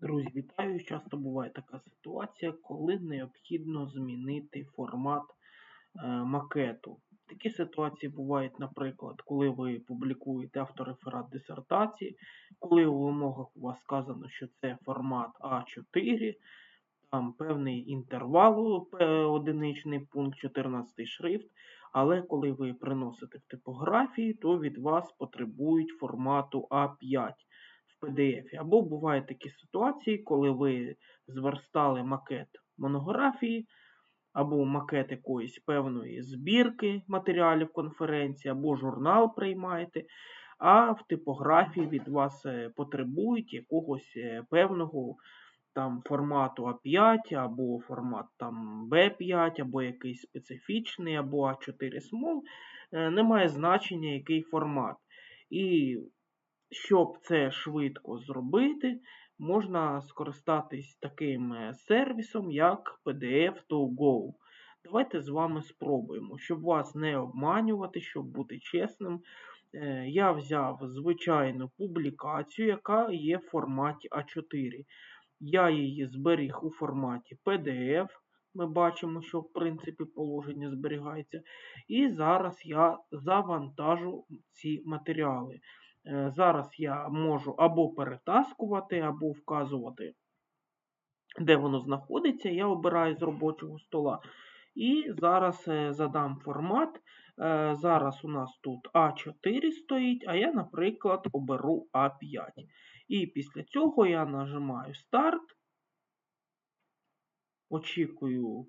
Друзі, вітаю! Часто буває така ситуація, коли необхідно змінити формат е, макету. Такі ситуації бувають, наприклад, коли ви публікуєте автореферат дисертації, коли у вимогах у вас сказано, що це формат А4, там певний інтервал, е, одиничний пункт, 14 шрифт, але коли ви приносите в типографії, то від вас потребують формату А5 PDF. Або бувають такі ситуації, коли ви зверстали макет монографії, або макет якоїсь певної збірки матеріалів конференції, або журнал приймаєте, а в типографії від вас е, потребують якогось е, певного там формату А5, або формат там B5, або якийсь специфічний, або А4 Small. Е, Немає значення, який формат. І щоб це швидко зробити, можна скористатись таким е, сервісом, як PDF2Go. Давайте з вами спробуємо, щоб вас не обманювати, щоб бути чесним. е, Я взяв звичайну публікацію, яка є в форматі А4. Я її зберіг у форматі PDF. Ми бачимо, що в принципі положення зберігається. І зараз я завантажу ці матеріали. Е, Зараз я можу або перетаскувати, або вказувати, де воно знаходиться. Я обираю з робочого стола. І зараз е, задам формат. Е, Зараз у нас тут А4 стоїть, а я, наприклад, оберу А5. І після цього я нажимаю старт. Очікую,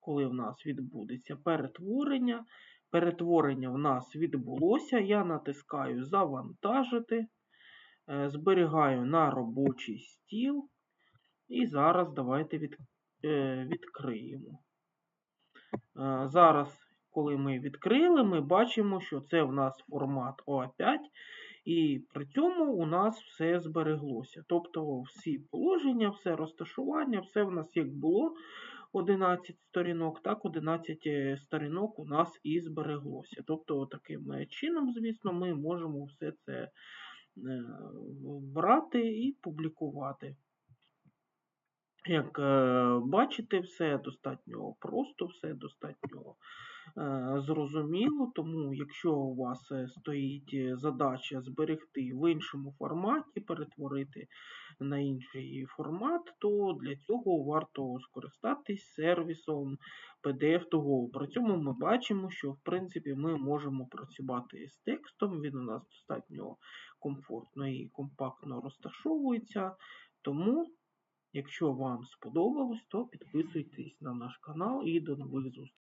коли в нас відбудеться перетворення. Перетворення в нас відбулося. Я натискаю Завантажити, е, зберігаю на робочий стіл. І зараз давайте від, е, відкриємо. Е, Зараз, коли ми відкрили, ми бачимо, що це в нас формат ОА5, і при цьому у нас все збереглося. Тобто всі положення, все розташування, все в нас як було 11 сторінок, так 11 е, сторінок у нас і збереглося. Тобто, таким е, чином, звісно, ми можемо все це е, брати і публікувати. Як е, бачите, все достатньо просто, все достатньо е, зрозуміло. Тому, якщо у вас е, стоїть задача зберегти в іншому форматі, перетворити на інший формат, то для цього варто скористатись сервісом PDF2Go. При цьому ми бачимо, що в принципі ми можемо працювати з текстом, він у нас достатньо комфортно і компактно розташовується. Тому. Якщо вам сподобалось, то підписуйтесь на наш канал і до нових зустрічей.